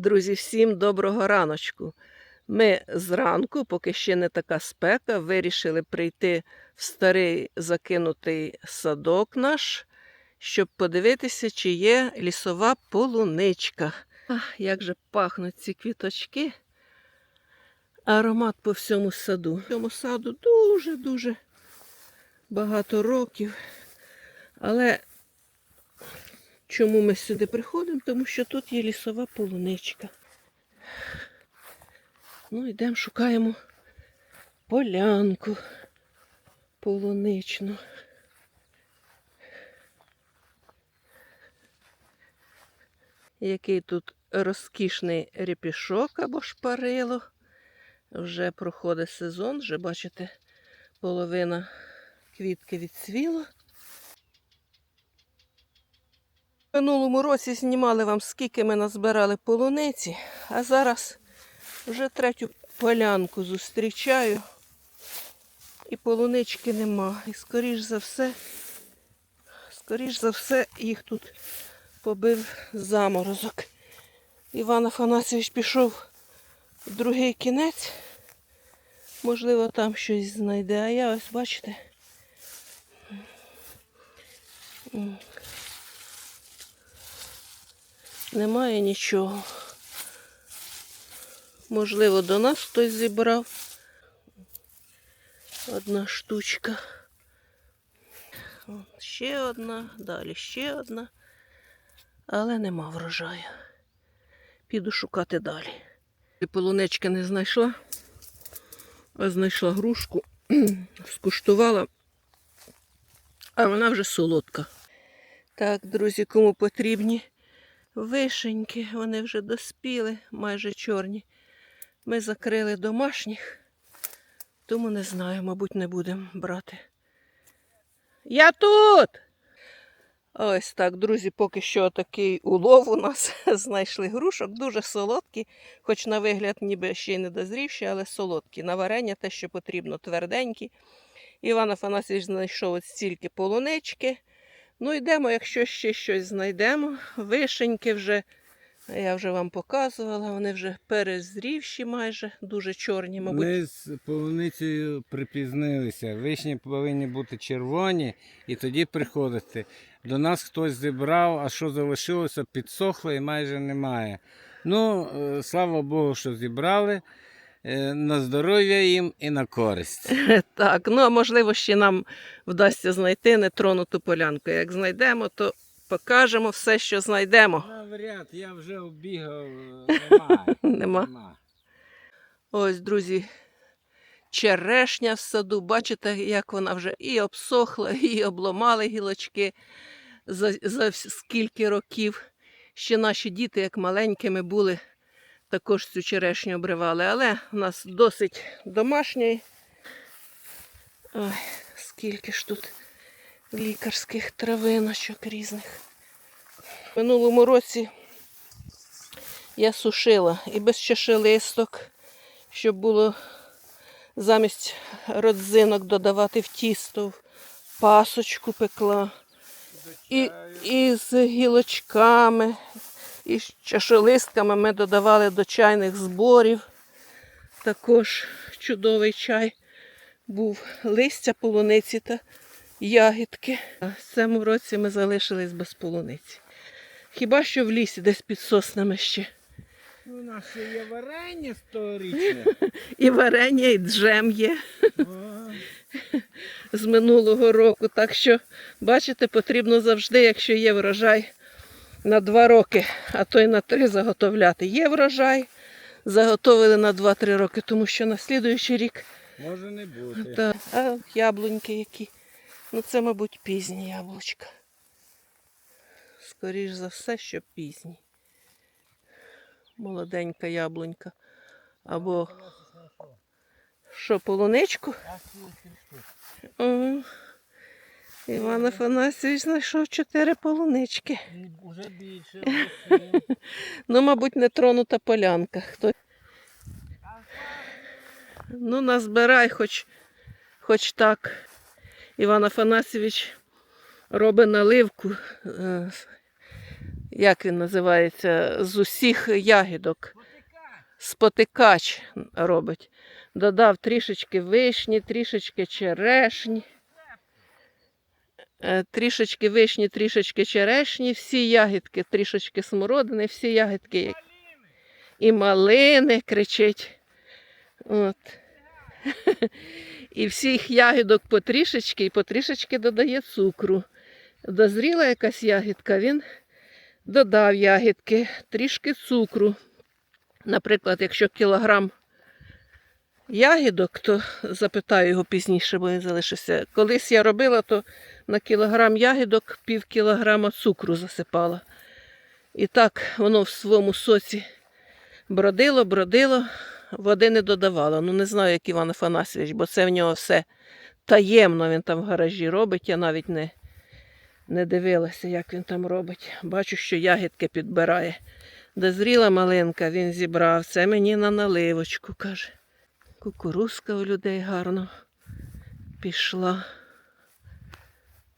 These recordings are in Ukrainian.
Друзі, всім доброго раночку. Ми зранку, поки ще не така спека, вирішили прийти в старий закинутий садок наш, щоб подивитися, чи є лісова полуничка. Ах, як же пахнуть ці квіточки. Аромат по всьому саду. Цьому саду дуже-дуже багато років. Але чому ми сюди приходимо? Тому що тут є лісова полуничка. Ну, йдемо, шукаємо полянку полуничну. Який тут розкішний репішок або шпарило. Вже проходить сезон, вже бачите, половина квітки відцвіла. Минулому році знімали вам, скільки ми назбирали полуниці, а зараз вже третю полянку зустрічаю. І полунички нема. І скоріш за все, скоріш за все, їх тут побив заморозок. Іван Афанасьович пішов в другий кінець. Можливо, там щось знайде. А я ось, бачите. Немає нічого. Можливо, до нас хтось зібрав. Одна штучка. Ще одна, далі ще одна. Але нема врожаю. Піду шукати далі. Полунечки не знайшла, а знайшла грушку, скуштувала, а вона вже солодка. Так, друзі, кому потрібні вишеньки, вони вже доспіли, майже чорні. Ми закрили домашніх, тому не знаю, мабуть, не будемо брати. Я тут! Ось так, друзі, поки що такий улов у нас знайшли грушок, дуже солодкі, хоч на вигляд ніби ще й не дозрівші, але солодкі. На варення те, що потрібно, тверденькі. Іван Афанасьович знайшов от стільки полунички. Ну, йдемо, якщо ще щось знайдемо. Вишеньки вже, я вже вам показувала, вони вже перезрівші майже, дуже чорні, мабуть. Ми з полуницею припізнилися. Вишні повинні бути червоні і тоді приходити. До нас хтось зібрав, а що залишилося, підсохло і майже немає. Ну, е, слава Богу, що зібрали. Е, На здоров'я їм і на користь. Так, ну а можливо, ще нам вдасться знайти нетронуту полянку. Як знайдемо, то покажемо все, що знайдемо. Навряд, я вже обігав, немає. Нема. Ось, друзі, черешня в саду. Бачите, як вона вже і обсохла, і обломали гілочки за, за скільки років. Ще наші діти, як маленькими були, також цю черешню обривали. Але в нас досить домашньої. Ой, скільки ж тут лікарських травиночок різних. В минулому році я сушила і без чашелисток, щоб було замість родзинок додавати в тісто, пасочку пекла. І, і з гілочками, і з чашелистками ми додавали до чайних зборів. Також чудовий чай був листя полуниці та ягідки. А в цьому році ми залишились без полуниці. Хіба що в лісі, десь під соснами ще. У нас є варення сторічне. І варення, і джем є з минулого року. Так що, бачите, потрібно завжди, якщо є врожай, на два роки, а то й на три заготовляти. Є врожай, заготовили на 2-3 роки, тому що на слідуючий рік. Може не бути. А яблуньки які. Ну це, мабуть, пізні яблучка. Скоріш за все, що пізні. Молоденька яблунька. Або що, полуничку? Ага. Іван Афанасьович знайшов чотири полунички. Уже більше. Ну, мабуть, не тронута полянка. Хто... Ну, назбирай хоч, хоч так. Іван Афанасьович робить наливку. е, як він називається, з усіх ягідок. Спотикач робить. Додав трішечки вишні, трішечки черешні. Е, Трішечки вишні, трішечки черешні, всі ягідки, трішечки смородини, всі ягідки. І малини кричить. От. І всіх ягідок потрішечки і потрішечки додає цукру. Дозріла якась ягідка, він додав ягідки, трішки цукру. Наприклад, якщо кілограм ягідок, то запитаю його пізніше, бо він залишився. Колись я робила, то на кілограм ягідок пів кілограма цукру засипала. І так воно в своєму соці бродило, бродило, води не додавало. Ну, не знаю, як Іван Афанасьович, бо це в нього все таємно він там в гаражі робить. Я навіть не, не дивилася, як він там робить. Бачу, що ягідки підбирає. Дозріла малинка, він зібрав. Це мені на наливочку, каже. Кукурузка у людей гарно пішла.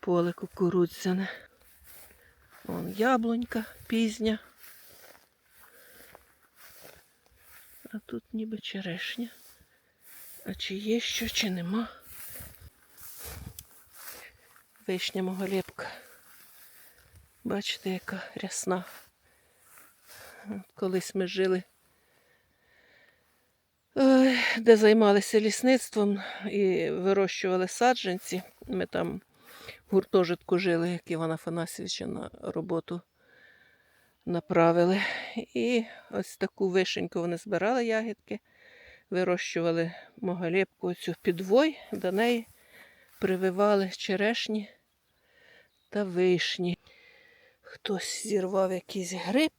Поле кукурудзяне. Вон яблунька пізня. А тут ніби черешня. А чи є що, чи нема? Вишня моголєбка. Бачите, яка рясна. Колись ми жили, де займалися лісництвом і вирощували саджанці. Ми там в гуртожитку жили, як Івана Афанасьовича на роботу направили. І ось таку вишеньку вони збирали ягідки, вирощували моголєбку цю підвой, до неї прививали черешні та вишні. Хтось зірвав якийсь гриб,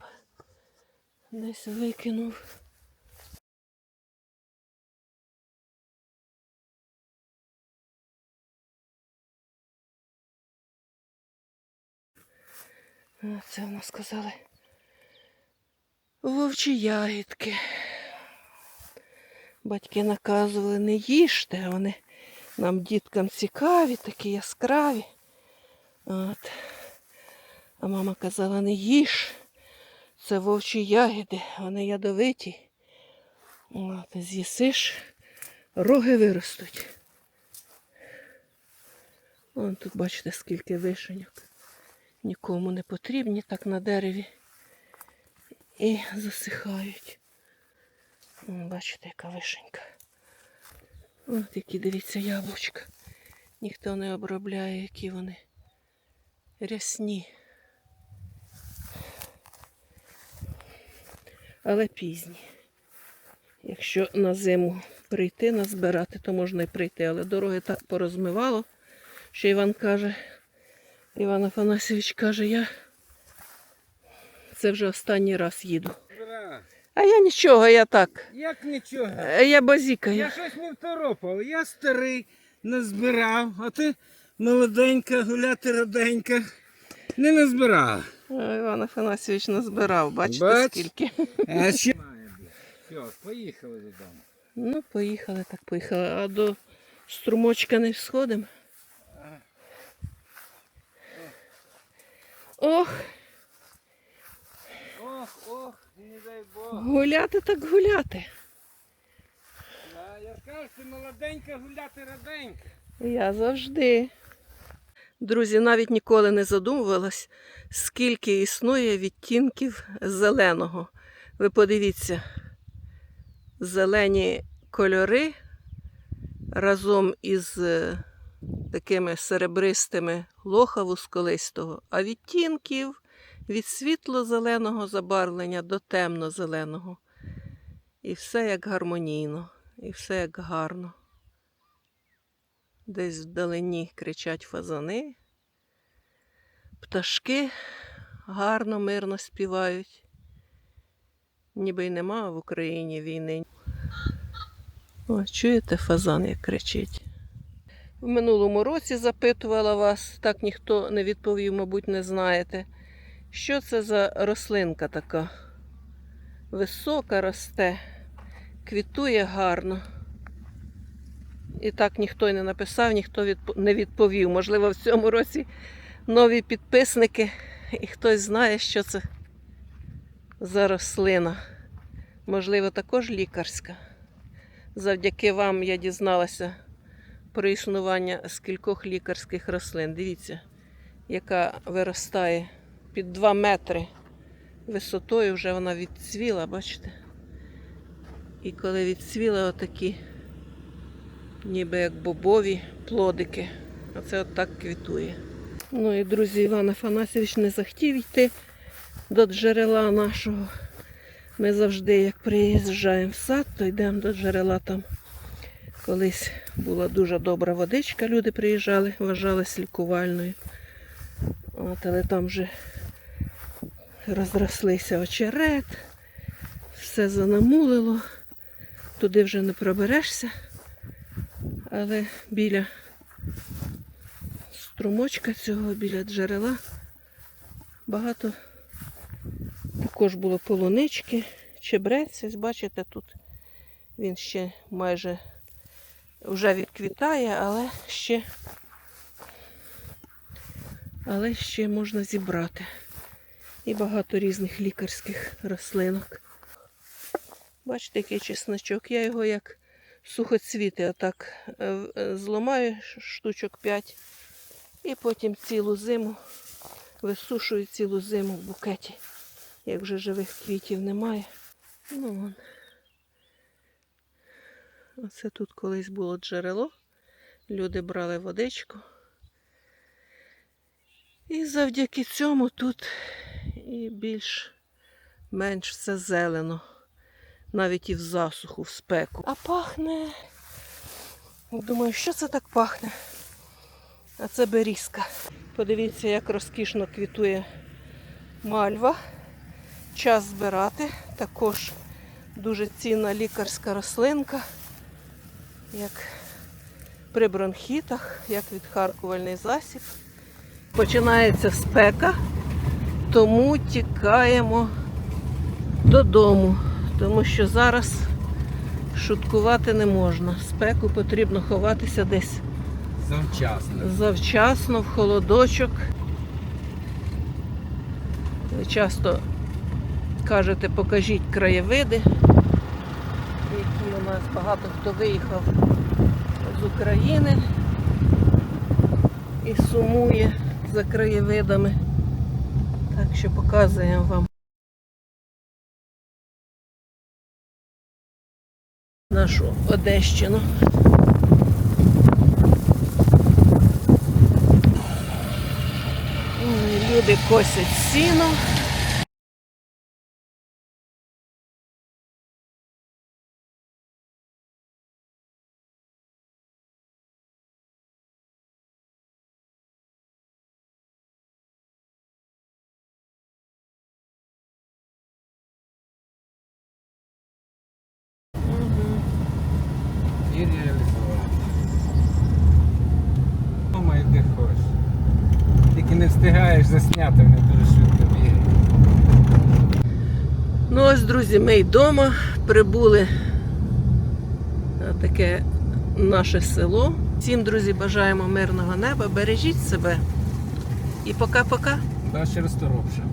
десь викинув. Це в нас сказали. Вовчі ягідки. Батьки наказували не їжте, вони нам, діткам, цікаві, такі яскраві. От. А мама казала, не їж. Це вовчі ягіди, вони ядовиті. От, з'їсиш, роги виростуть. Вон тут бачите, скільки вишеньок. Нікому не потрібні так на дереві. І засихають. Бачите, яка вишенька. От які, дивіться, яблучка. Ніхто не обробляє, які вони рясні. Але пізні. Якщо на зиму прийти, назбирати, то можна і прийти. Але дороги так порозмивало, що Іван каже, Іван Афанасьович каже, я це вже останній раз їду. А я нічого, я так. як нічого. Е, Я базікаю. Я щось не второпав. Я старий, не збирав, а ти молоденька, гуляти раденька. Не назбирав. О, Іван Афанасьович назбирав, бачите, Бач. скільки. А ще... Все, поїхали додому. Ну, поїхали, так поїхали. А до струмочка не сходимо. Ох, Ох, ох, не дай Бог. гуляти так гуляти. А я кажу, ти молоденька, гуляти раденька. Я завжди. Друзі, навіть ніколи не задумувалась, скільки існує відтінків зеленого. Ви подивіться, зелені кольори разом із е, такими серебристими лоха вузколистого, а відтінків від світло-зеленого забарвлення до темно-зеленого. І все як гармонійно, і все як гарно. Десь вдалині кричать фазани. Пташки гарно, мирно співають. Ніби й нема в Україні війни. О, чуєте фазан, як кричить? В минулому році запитувала вас, так ніхто не відповів, мабуть, не знаєте. Що це за рослинка така? Висока росте, квітує гарно. І так ніхто й не написав, ніхто не відповів. Можливо, в цьому році нові підписники І хтось знає, що це за рослина. Можливо, також лікарська. Завдяки вам я дізналася про існування скількох лікарських рослин. Дивіться, яка виростає під 2 метри висотою, вже вона відцвіла, бачите? І коли відцвіла отакі, ніби як бобові плодики, оце отак квітує. Ну і друзі, Іван Афанасьович не захотів йти до джерела нашого. Ми завжди, як приїжджаємо в сад, то йдемо до джерела там. Колись була дуже добра водичка, люди приїжджали, вважалась лікувальною. От, але там вже розрослися очерет, все занамулило, туди вже не проберешся. Але біля струмочка цього, біля джерела багато також було полунички, чебрець, бачите, тут він ще майже вже відквітає, але ще, але ще можна зібрати. І багато різних лікарських рослинок. Бачите, який чесночок. Я його як сухоцвіти отак е, е, зламаю штучок 5 і потім цілу зиму висушую цілу зиму в букеті. Як вже живих квітів немає. Ну, вон. Оце тут колись було джерело. Люди брали водичку. І завдяки цьому тут і більш-менш все зелено. Навіть і в засуху, в спеку. А пахне. Думаю, що це так пахне? А це берізка. Подивіться, як розкішно квітує мальва. Час збирати. Також дуже цінна лікарська рослинка, як при бронхітах, як відхаркувальний засіб. Починається спека, тому тікаємо додому, тому що зараз шуткувати не можна. Спеку потрібно ховатися десь Завчасно. завчасно, в холодочок. Ви часто кажете, покажіть краєвиди, нас багато хто виїхав з України і сумує за краєвидами. Так що показуємо вам нашу Одещину. Люди косять сіно. Не встигаєш засняти, вони дуже швидко бігають. Ну ось, друзі, ми й вдома прибули на таке наше село. Всім, друзі, бажаємо мирного неба. Бережіть себе. І пока-пока. Далі розторопше.